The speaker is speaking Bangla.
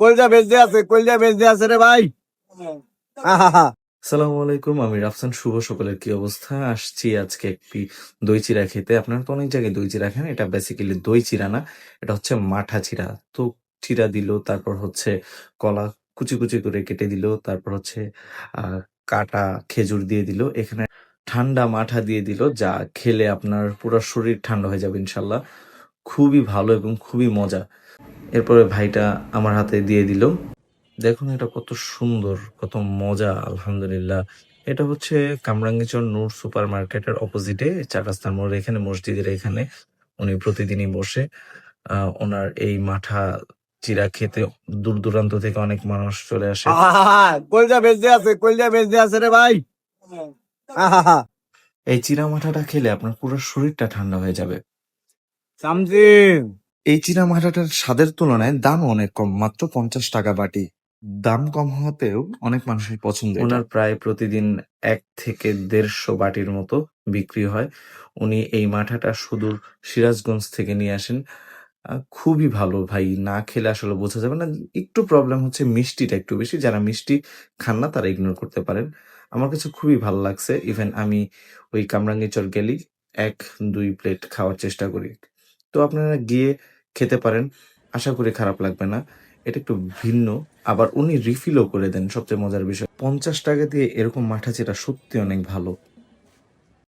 কলজা বেজে আছে, কলজা বেজে আছে রে ভাই। সালামু আলাইকুম, আমি রাফসান শুভ, সকালের কি অবস্থা? আসছি আজকে একটি দই চিরা খেতে। আপনারা তো অনেক জায়গায় দই চিরা খান, এটা বেসিক্যালি দই চিরা না, এটা হচ্ছে মাঠা চিরা। তো চিরা দিল, তারপর হচ্ছে কলা কুচি কুচি করে কেটে দিল, তারপর হচ্ছে কাটা খেজুর দিয়ে দিল। এখানে ঠান্ডা মাঠা দিয়ে দিল, যা খেলে আপনার পুরো শরীর ঠান্ডা হয়ে যাবে ইনশাল্লাহ। খুবই ভালো এবং খুবই মজা। এরপরে ভাইটা আমার হাতে দিয়ে দিল। দেখুন এটা কত সুন্দর কত মজা আলহামদুলিল্লাহ। এটা হচ্ছে কামরাঙ্গীচর নূর সুপার মার্কেটের অপোজিটে চার রাস্তার মোড় এখানে মসজিদের এখানে উনি প্রতিদিনই বসে। ওনার এই মাঠা চিরা খেতে দূর দূরান্ত থেকে অনেক মানুষ চলে আসে। কলজা বেজে আছে কলজা বেজে আছে রে ভাই। এই চিরা মাঠাটা খেলে আপনার পুরো শরীরটা ঠান্ডা হয়ে যাবে। সামজি এই চিরা মাঠাটার স্বাদের তুলনায় দাম অনেক কম, মাত্র পঞ্চাশ টাকা বাটি। দাম কম হতেও অনেক মানুষের পছন্দ ওনার প্রায় প্রতিদিন এক থেকে দেড়শো বাটির মতো বিক্রি হয়। উনি এই মাঠাটা সুদূর সিরাজগঞ্জ থেকে নিয়ে আসেন। খুবই ভালো ভাই, না খেলে আসলে বোঝা যাবে না। একটু প্রবলেম হচ্ছে মিষ্টিটা একটু বেশি। যারা মিষ্টি খান না, তারা ইগনোর করতে পারেন। আমার কাছে খুবই ভালো লাগছে। ইভেন আমি ওই কামরাঙ্গীচর গেলি এক, দুই প্লেট খাওয়ার চেষ্টা করি। তো আপনারা গিয়ে খেতে পারেন। আশা করি খারাপ লাগবে না। এটা একটু ভিন্ন। আবার উনি রিফিলও করে দেন। সবচেয়ে মজার বিষয়, পঞ্চাশ টাকা দিয়ে এরকম মাঠা চেটা সত্যি অনেক ভালো।